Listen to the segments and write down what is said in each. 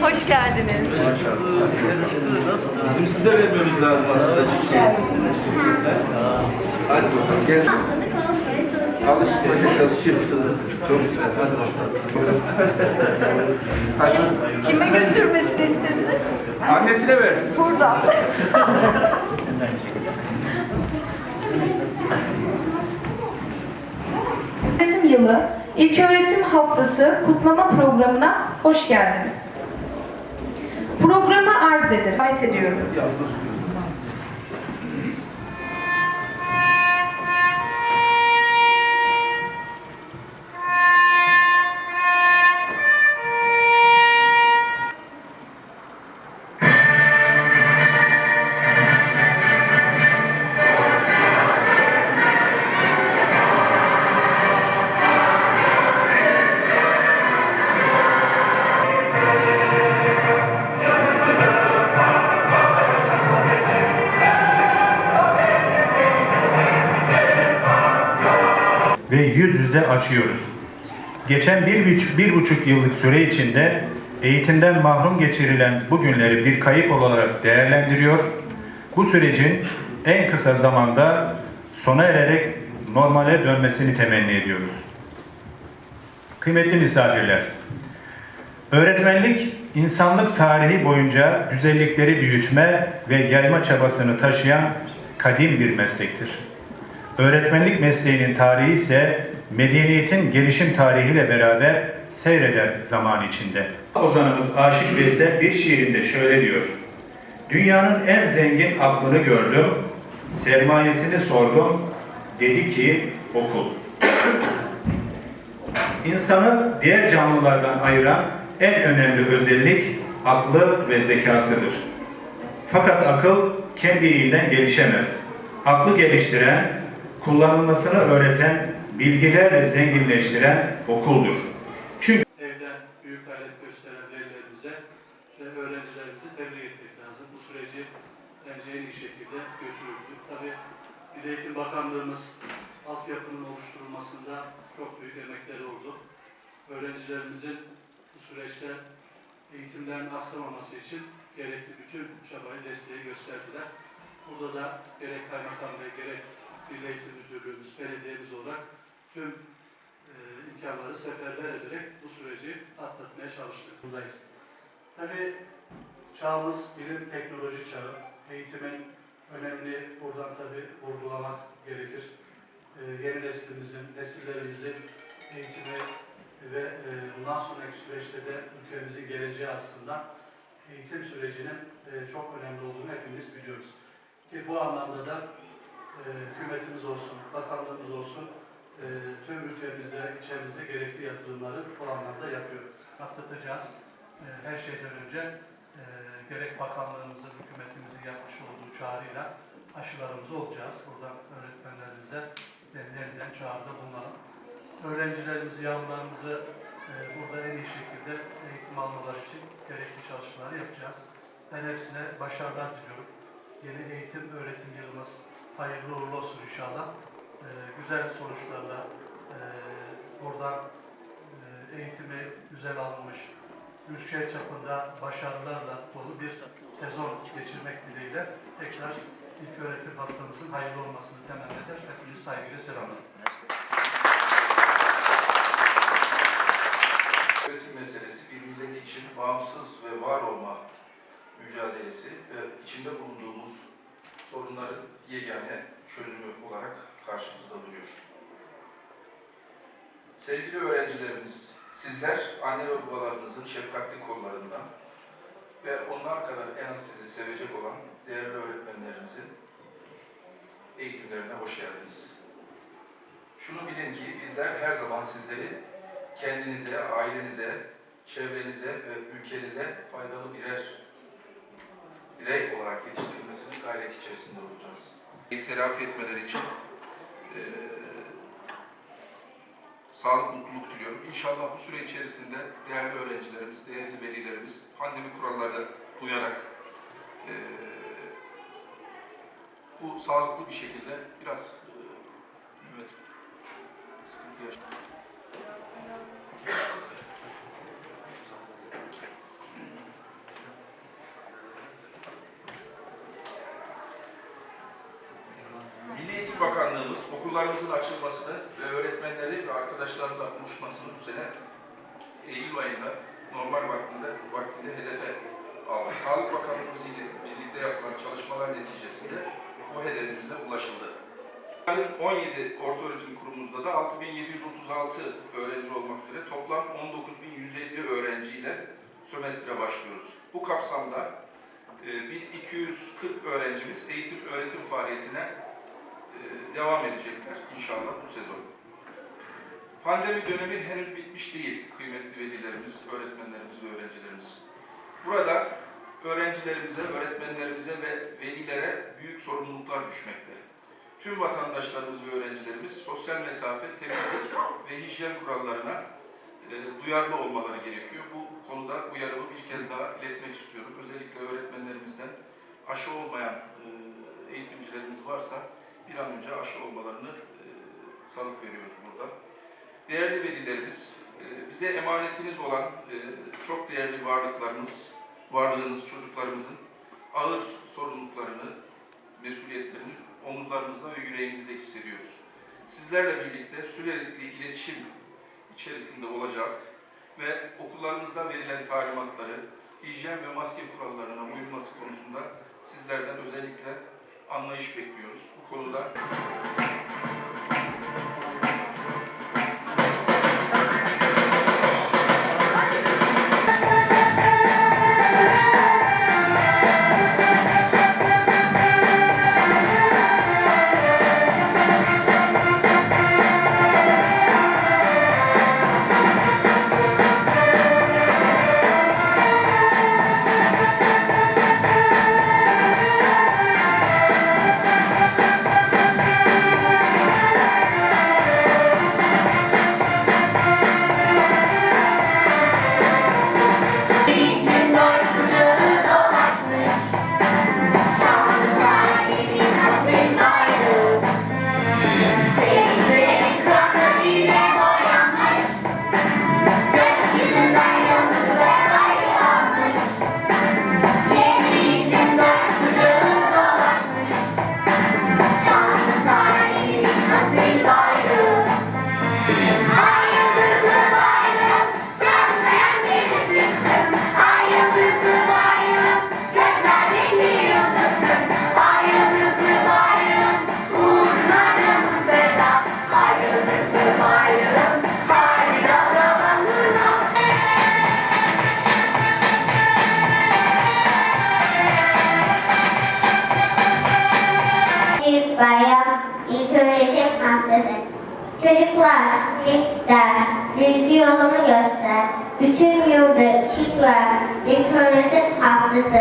Hoş geldiniz. Maşallah. Bizim size vermemiz lazım aslında. Hadi bakalım gel. Alışverişe çalışırsınız. Çok güzel. Hadi bakalım. Hadi. Kime götürmesini istediniz? Annesine versin. Burada. Öğretim Yılı İlköğretim Haftası kutlama programına hoş geldiniz. Programı arz ederim. Ait ediyorum. Ve yüz yüze açıyoruz. Geçen bir, buçuk, bir buçuk yıllık süre içinde eğitimden mahrum geçirilen bu günleri bir kayıp olarak değerlendiriyor. Bu sürecin en kısa zamanda sona ererek normale dönmesini temenni ediyoruz. Kıymetli misafirler, öğretmenlik insanlık tarihi boyunca güzellikleri büyütme ve yayma çabasını taşıyan kadim bir meslektir. Öğretmenlik mesleğinin tarihi ise medeniyetin gelişim tarihiyle beraber seyreder zaman içinde. Ozanımız Aşık Veysel bir şiirinde şöyle diyor. Dünyanın en zengin aklını gördüm, sermayesini sordum, dedi ki okul. İnsanı diğer canlılardan ayıran en önemli özellik aklı ve zekasıdır. Fakat akıl kendiliğinden gelişemez. Aklı geliştiren, kullanılmasını öğreten, bilgilerle zenginleştiren okuldur. Çünkü evden büyük gayret gösteren velilerimize ve öğrencilerimizi tebrik etmek lazım. Bu süreci bence en iyi şekilde götürüldü. Tabii Milli Eğitim Bakanlığımız altyapının oluşturulmasında çok büyük emekleri oldu. Öğrencilerimizin bu süreçte eğitimlerin aksamaması için gerekli bütün çabayı, desteği gösterdiler. Burada da gerek Kaymakam gerek Milli Eğitim Müdürlüğümüz, belediyemiz olarak tüm e, imkanları seferber ederek bu süreci atlatmaya çalıştık. Buradayız. Tabii çağımız bilim teknoloji çağı. Eğitimin önemli buradan tabii vurgulamak gerekir. E, yeni neslimizin, nesillerimizin eğitimi ve e, bundan sonraki süreçte de ülkemizin geleceği aslında eğitim sürecinin e, çok önemli olduğunu hepimiz biliyoruz. Ki bu anlamda da e, hükümetimiz olsun, bakanlığımız olsun, e, tüm ülkemizde, ilçemizde gerekli yatırımları bu anlamda yapıyor. Atlatacağız. E, her şeyden önce e, gerek bakanlığımızın, hükümetimizin yapmış olduğu çağrıyla aşılarımız olacağız. Buradan öğretmenlerimize yeniden çağrıda bulunalım. Öğrencilerimizi, yavrularımızı e, burada en iyi şekilde eğitim almaları için gerekli çalışmaları yapacağız. Ben hepsine başarılar diliyorum. Yeni eğitim öğretim yılımız hayırlı uğurlu olsun inşallah. Ee, güzel sonuçlarla e, buradan e, eğitimi güzel alınmış, ülke çapında başarılarla dolu bir sezon geçirmek dileğiyle tekrar ilk öğretim haftamızın hayırlı olmasını temenni eder. Hepinizi saygıyla selamlarım. Öğretim meselesi bir millet için bağımsız ve var olma mücadelesi ve içinde bulunduğumuz sorunların yegane çözümü olarak karşımızda duruyor. Sevgili öğrencilerimiz, sizler anne ve babalarınızın şefkatli kollarından ve onlar kadar en az sizi sevecek olan değerli öğretmenlerinizin eğitimlerine hoş geldiniz. Şunu bilin ki bizler her zaman sizleri kendinize, ailenize, çevrenize ve ülkenize faydalı birer birey olarak yetiştirilmesinin gayret içerisinde olacağız. Telafi etmeleri için eee sağlık, mutluluk diliyorum. İnşallah bu süre içerisinde değerli öğrencilerimiz, değerli velilerimiz pandemi kurallarına uyarak eee, bu sağlıklı bir şekilde biraz eee, evet, sıkıntı yaşıyor. Bakanlığımız okullarımızın açılmasını ve öğretmenleri ve arkadaşlarla buluşmasını bu sene Eylül ayında normal vaktinde, vaktinde hedefe aldı. Sağlık Bakanlığımız ile birlikte yapılan çalışmalar neticesinde bu hedefimize ulaşıldı. Yarın 17 ortaöğretim kurumumuzda da 6736 öğrenci olmak üzere toplam 19150 öğrenciyle sömestre başlıyoruz. Bu kapsamda e, 1240 öğrencimiz eğitim öğretim faaliyetine e, devam edecekler inşallah bu sezon. Pandemi dönemi henüz bitmiş değil kıymetli velilerimiz, öğretmenlerimiz ve öğrencilerimiz. Burada öğrencilerimize, öğretmenlerimize ve velilere büyük sorumluluklar düşmekte. Tüm vatandaşlarımız ve öğrencilerimiz sosyal mesafe, temizlik ve hijyen kurallarına e, duyarlı olmaları gerekiyor. Bu konuda uyarımı bir kez daha iletmek istiyorum. Özellikle öğretmenlerimizden aşı olmayan e, eğitimcilerimiz varsa bir an önce aşı olmalarını e, salık veriyoruz burada. Değerli velilerimiz, e, bize emanetiniz olan e, çok değerli varlıklarımız, varlığınız çocuklarımızın ağır sorumluluklarını, mesuliyetlerini omuzlarımızda ve yüreğimizde hissediyoruz. Sizlerle birlikte sürekli iletişim içerisinde olacağız ve okullarımızda verilen talimatları, hijyen ve maske kurallarına uyulması konusunda sizlerden özellikle anlayış bekliyoruz. Bu konuda Haftası Çocuklar, birlikler, bilgi yolunu göster. Bütün yurdu ışık ver. İlk Öğretim Haftası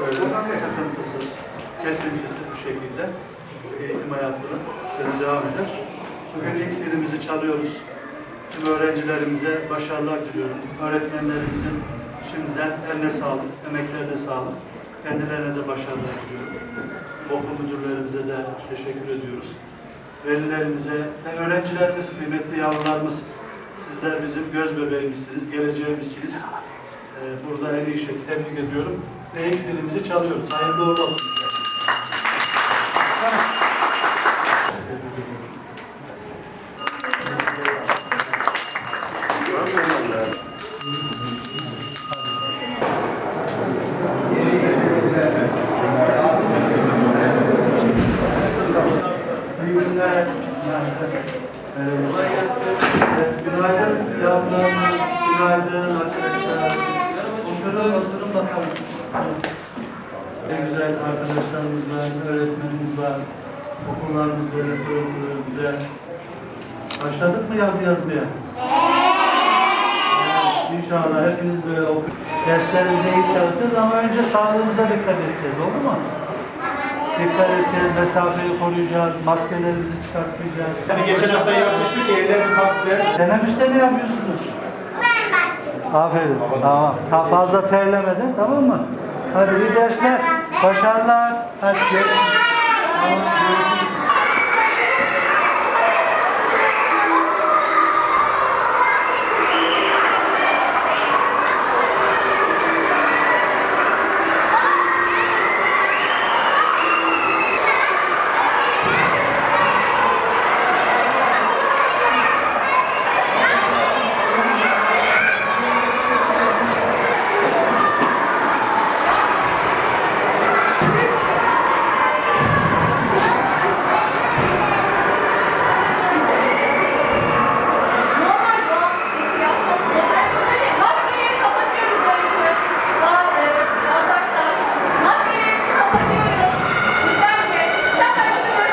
böyle sıkıntısız, kesintisiz bir şekilde eğitim hayatına şöyle devam eder. Bugün ilk zilimizi çalıyoruz. Tüm öğrencilerimize başarılar diliyorum. Öğretmenlerimizin şimdiden eline sağlık, emeklerine sağlık. Kendilerine de başarılar diliyorum. Okul müdürlerimize de teşekkür ediyoruz. Velilerimize ve öğrencilerimiz, kıymetli yavrularımız, sizler bizim göz bebeğimizsiniz, geleceğimizsiniz. Ee, burada en iyi şekilde tebrik ediyorum. Ve ilk zilimizi çalıyoruz. Hayırlı uğurlu olsun. İyi günler. Merhaba. Evet, Günaydın yavrularımız, günaydın arkadaşlar. Oturun, oturun bakalım. Ne güzel arkadaşlarımız var, öğretmenimiz var. Okullarımız böyle kurulu, güzel. Başladık mı yazı yazmaya? Evet, Hepiniz böyle okuyun. Derslerimize iyi çalışacağız ama önce sağlığımıza dikkat edeceğiz, olur mu? Dikkat edeceğiz, mesafeyi koruyacağız, maskelerimizi çıkartmayacağız. Hani geçen hafta yapmıştık ya evler kapsın. Teneffüste ne yapıyorsunuz? Aferin. Tamam. Daha fazla terlemeden tamam mı? Hadi iyi dersler. Başarılar. Hadi görüşürüz. Tamam, görüşürüz.